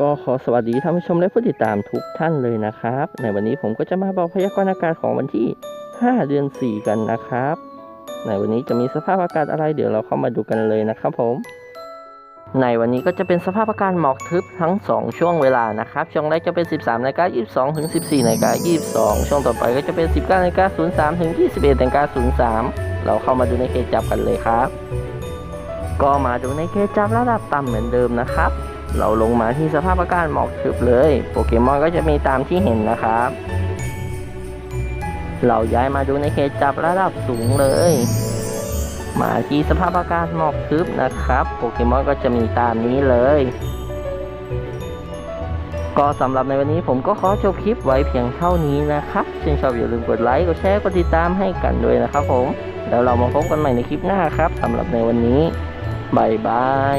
ก็ขอสวัสดีท่านผู้ชมและผู้ติดตามทุกท่านเลยนะครับ ในวันนี้ผมก็จะมาบอกพยากรณ์อากาศของวันที่ 5 เดือน 4 กันนะครับ ในวันนี้จะมีสภาพอากาศอะไรเดี๋ยวเราเข้ามาดูกันเลยนะครับผม ในวันนี้ก็จะเป็นสภาพอากาศหมอกทึบทั้ง 2 ช่วงเวลานะครับ ช่วงแรกจะเป็น 13นาฬิกา22ถึง14นาฬิกา22 ช่วงต่อไปก็จะเป็น 19นาฬิกา03ถึง21นาฬิกา03 เราเข้ามาดูในเขตจับกันเลยครับ ก็มาดูในเขตจับระดับต่ำเหมือนเดิมนะครับ เราลงมาที่สภาพอากาศหมอกทึบเลย โปเกมอนก็จะมีตามที่เห็นนะครับ เราย้ายมาดูในเขตจับระดับสูงเลย มาที่สภาพอากาศหมอกทึบนะครับ โปเกมอนก็จะมีตามนี้เลย ก็สำหรับในวันนี้ผมก็ขอจบคลิปไว้เพียงเท่านี้นะครับชื่นชอบอย่าลืมกดไลค์ กดแชร์ กดติดตามให้กันด้วยนะครับผม แล้วเรามาพบกันใหม่ในคลิปหน้าครับสำหรับในวันนี้บายบาย